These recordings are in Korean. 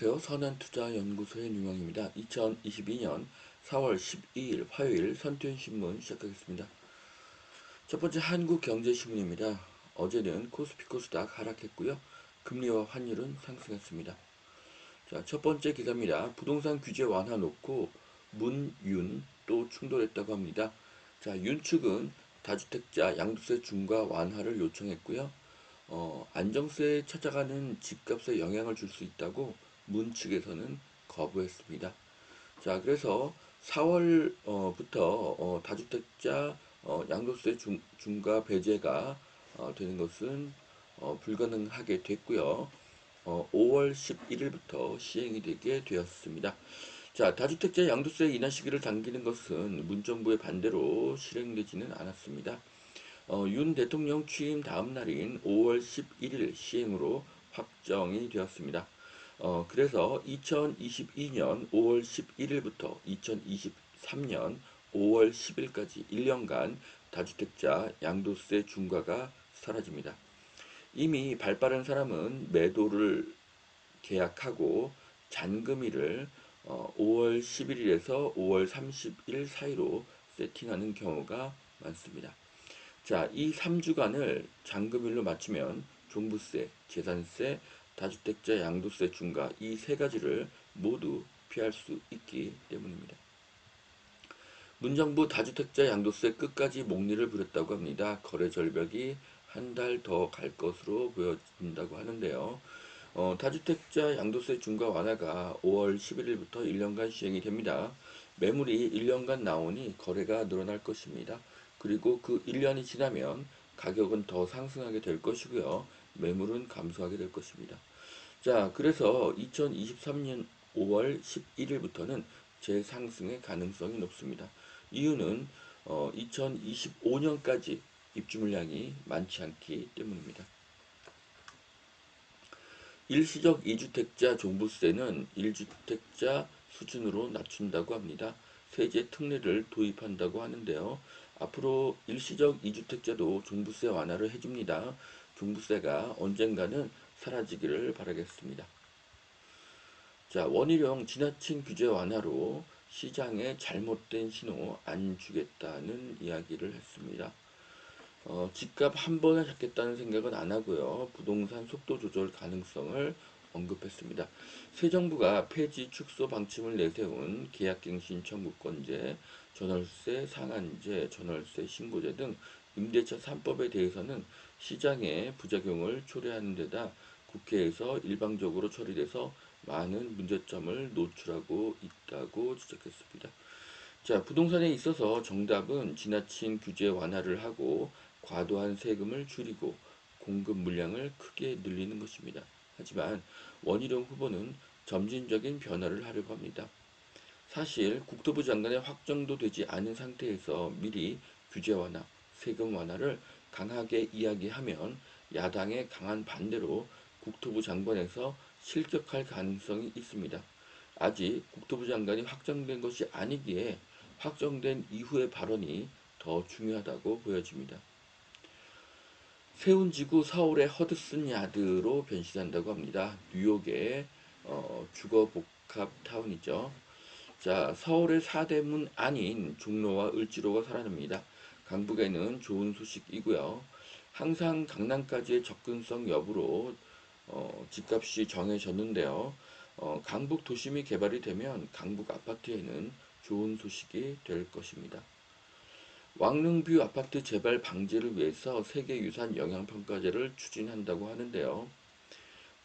안녕하세요. 선한투자연구소의 윤영입니다. 2022년 4월 12일 화요일 선투인신문 시작하겠습니다. 첫 번째 한국경제신문입니다. 어제는 코스피 코스닥 하락했고요. 금리와 환율은 상승했습니다. 자, 첫 번째 기사입니다. 부동산 규제 완화 놓고 문, 윤 또 충돌했다고 합니다. 자, 윤 측은 다주택자 양도세 중과 완화를 요청했고요. 어, 안정세에 찾아가는 집값에 영향을 줄 수 있다고 문 측에서는 거부했습니다. 자, 그래서 4월부터 어, 다주택자 어, 양도세 중, 중과 배제가 어, 되는 것은 어, 불가능하게 됐고요. 어, 5월 11일부터 시행이 되게 되었습니다. 자, 다주택자 양도세 인하 시기를 당기는 것은 문정부의 반대로 실행되지는 않았습니다. 어, 윤 대통령 취임 다음 날인 5월 11일 시행으로 확정이 되었습니다. 어, 그래서 2022년 5월 11일부터 2023년 5월 10일까지 1년간 다주택자 양도세 중과가 사라집니다. 이미 발빠른 사람은 매도를 계약하고 잔금일을 어, 5월 11일에서 5월 30일 사이로 세팅하는 경우가 많습니다. 자, 이 3주간을 잔금일로 맞추면 종부세, 재산세, 다주택자 양도세 중과 이 세 가지를 모두 피할 수 있기 때문입니다. 문정부 다주택자 양도세 끝까지 목리를 부렸다고 합니다. 거래 절벽이 한 달 더 갈 것으로 보여진다고 하는데요. 어, 다주택자 양도세 중과 완화가 5월 11일부터 1년간 시행이 됩니다. 매물이 1년간 나오니 거래가 늘어날 것입니다. 그리고 그 1년이 지나면 가격은 더 상승하게 될 것이고요. 매물은 감소하게 될 것입니다. 자, 그래서 2023년 5월 11일부터는 재상승의 가능성이 높습니다. 이유는 어, 2025년까지 입주 물량이 많지 않기 때문입니다. 일시적 2주택자 종부세는 1주택자 수준으로 낮춘다고 합니다. 세제 특례를 도입한다고 하는데요. 앞으로 일시적 2주택자도 종부세 완화를 해줍니다. 종부세가 언젠가는 사라지기를 바라겠습니다. 자, 원희룡 지나친 규제 완화로 시장에 잘못된 신호 안 주겠다는 이야기를 했습니다. 어, 집값 한 번에 잡겠다는 생각은 안 하고요. 부동산 속도 조절 가능성을 언급했습니다. 새 정부가 폐지 축소 방침을 내세운 계약갱신 청구권제, 전월세 상한제, 전월세 신고제 등 임대차 3법에 대해서는 시장의 부작용을 초래하는 데다 국회에서 일방적으로 처리돼서 많은 문제점을 노출하고 있다고 지적했습니다. 자, 부동산에 있어서 정답은 지나친 규제 완화를 하고 과도한 세금을 줄이고 공급 물량을 크게 늘리는 것입니다. 하지만 원희룡 후보는 점진적인 변화를 하려고 합니다. 사실 국토부 장관의 확정도 되지 않은 상태에서 미리 규제 완화, 세금 완화를 강하게 이야기하면 야당의 강한 반대로 국토부 장관에서 실격할 가능성이 있습니다. 아직 국토부 장관이 확정된 것이 아니기에 확정된 이후의 발언이 더 중요하다고 보여집니다. 세운 지구 서울의 허드슨 야드로 변신한다고 합니다. 뉴욕의 어, 주거 복합 타운이죠. 자, 서울의 사대문 아닌 종로와 을지로가 살아납니다. 강북에는 좋은 소식이고요. 항상 강남까지의 접근성 여부로 어, 집값이 정해졌는데요. 어, 강북 도심이 개발이 되면 강북 아파트에는 좋은 소식이 될 것입니다. 왕릉뷰 아파트 재발 방지를 위해서 세계유산 영향평가제를 추진한다고 하는데요.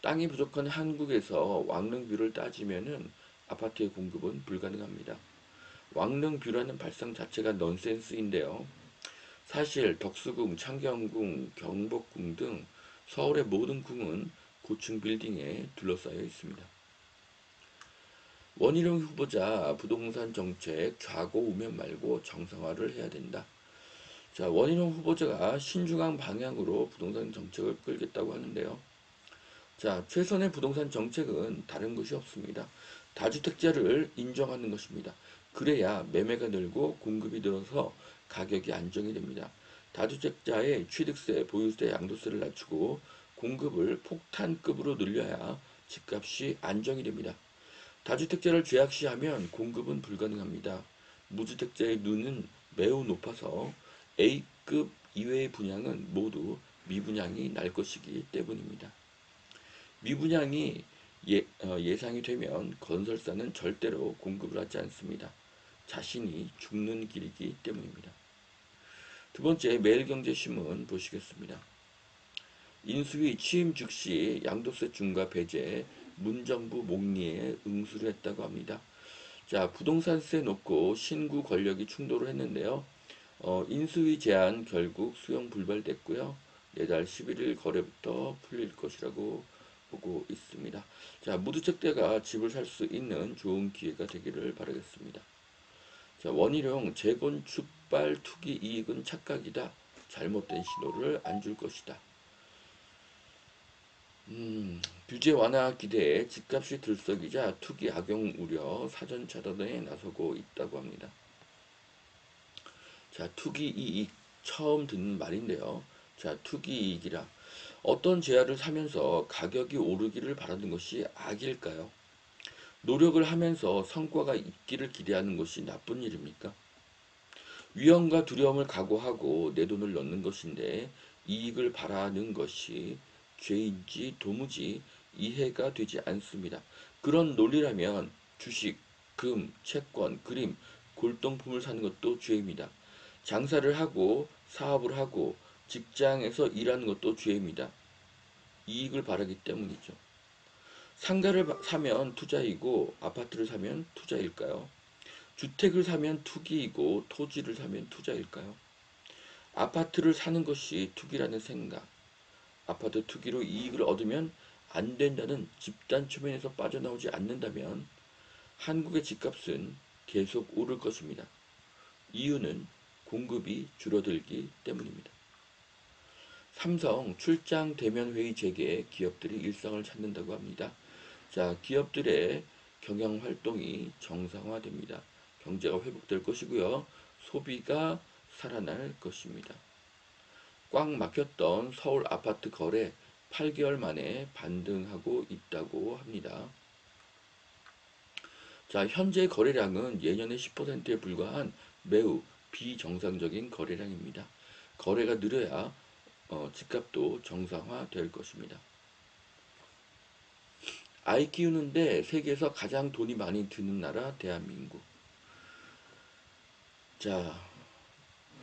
땅이 부족한 한국에서 왕릉뷰를 따지면은 아파트의 공급은 불가능합니다. 왕릉뷰라는 발상 자체가 넌센스인데요. 사실 덕수궁, 창경궁, 경복궁 등 서울의 모든 궁은 고층 빌딩에 둘러싸여 있습니다. 원희룡 후보자 부동산 정책 좌고 우면 말고 정상화를 해야 된다. 자, 원희룡 후보자가 신중한 방향으로 부동산 정책을 끌겠다고 하는데요. 자, 최선의 부동산 정책은 다른 것이 없습니다. 다주택자를 인정하는 것입니다. 그래야 매매가 늘고 공급이 늘어서 가격이 안정이 됩니다. 다주택자의 취득세, 보유세, 양도세를 낮추고 공급을 폭탄급으로 늘려야 집값이 안정이 됩니다. 다주택자를 죄악시하면 공급은 불가능합니다. 무주택자의 눈은 매우 높아서 A급 이외의 분양은 모두 미분양이 날 것이기 때문입니다. 미분양이 예, 어, 예상이 되면 건설사는 절대로 공급을 하지 않습니다. 자신이 죽는 길이기 때문입니다. 두 번째 매일경제신문 보시겠습니다. 인수위 취임 즉시 양도세 중과 배제 문정부 목리에 응수를 했다고 합니다. 자 부동산세 놓고 신구 권력이 충돌을 했는데요. 어, 인수위 제안 결국 수용 불발됐고요. 내달 11일 거래부터 풀릴 것이라고 보고 있습니다. 자, 무주택자가 집을 살 수 있는 좋은 기회가 되기를 바라겠습니다. 자, 원희룡 재건축발 투기 이익은 착각이다. 잘못된 신호를 안 줄 것이다. 음, 규제 완화 기대에 집값이 들썩이자 투기 악용 우려 사전 차단에 나서고 있다고 합니다. 자, 투기 이익 처음 듣는 말인데요. 자, 투기 이익이라 어떤 재화를 사면서 가격이 오르기를 바라는 것이 악일까요? 노력을 하면서 성과가 있기를 기대하는 것이 나쁜 일입니까? 위험과 두려움을 각오하고 내 돈을 넣는 것인데 이익을 바라는 것이 죄인지 도무지 이해가 되지 않습니다. 그런 논리라면 주식, 금, 채권, 그림, 골동품을 사는 것도 죄입니다. 장사를 하고 사업을 하고 직장에서 일하는 것도 죄입니다. 이익을 바라기 때문이죠. 상가를 사면 투자이고 아파트를 사면 투자일까요? 주택을 사면 투기이고 토지를 사면 투자일까요? 아파트를 사는 것이 투기라는 생각, 아파트 투기로 이익을 얻으면 안 된다는 집단 초면에서 빠져나오지 않는다면 한국의 집값은 계속 오를 것입니다. 이유는 공급이 줄어들기 때문입니다. 삼성 출장 대면 회의 재개에 기업들이 일상을 찾는다고 합니다. 자, 기업들의 경영 활동이 정상화됩니다. 경제가 회복될 것이고요. 소비가 살아날 것입니다. 꽉 막혔던 서울 아파트 거래 8개월 만에 반등하고 있다고 합니다. 자, 현재 거래량은 예년의 10%에 불과한 매우 비정상적인 거래량입니다. 거래가 느려야 어, 집값도 정상화될 것입니다. 아이 키우는데 세계에서 가장 돈이 많이 드는 나라 대한민국. 자,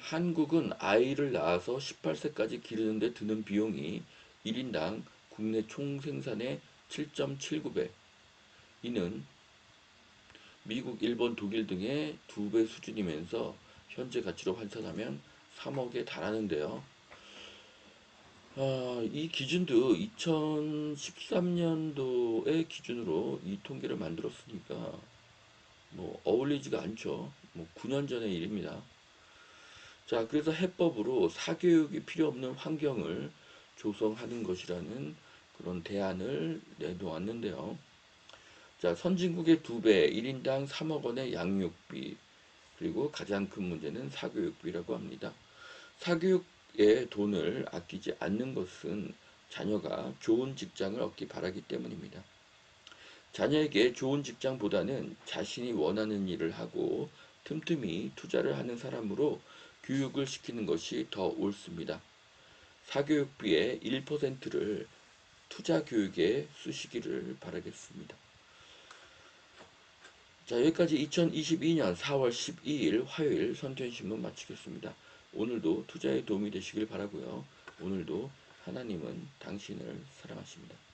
한국은 아이를 낳아서 18세까지 기르는데 드는 비용이 1인당 국내 총생산의 7.79배. 이는 미국, 일본, 독일 등의 두 배 수준이면서 현재 가치로 환산하면 3억에 달하는데요. 아, 이 기준도 2013년도의 기준으로 이 통계를 만들었으니까 뭐 어울리지가 않죠. 뭐 9년 전의 일입니다. 자, 그래서 해법으로 사교육이 필요 없는 환경을 조성하는 것이라는 그런 대안을 내놓았는데요. 자, 선진국의 두 배, 1인당 3억 원의 양육비, 그리고 가장 큰 문제는 사교육비라고 합니다. 사교육에 돈을 아끼지 않는 것은 자녀가 좋은 직장을 얻기 바라기 때문입니다. 자녀에게 좋은 직장보다는 자신이 원하는 일을 하고 틈틈이 투자를 하는 사람으로 교육을 시키는 것이 더 옳습니다. 사교육비의 1%를 투자 교육에 쓰시기를 바라겠습니다. 자, 여기까지 2022년 4월 12일 화요일 선투신문 마치겠습니다. 오늘도 투자에 도움이 되시길 바라고요. 오늘도 하나님은 당신을 사랑하십니다.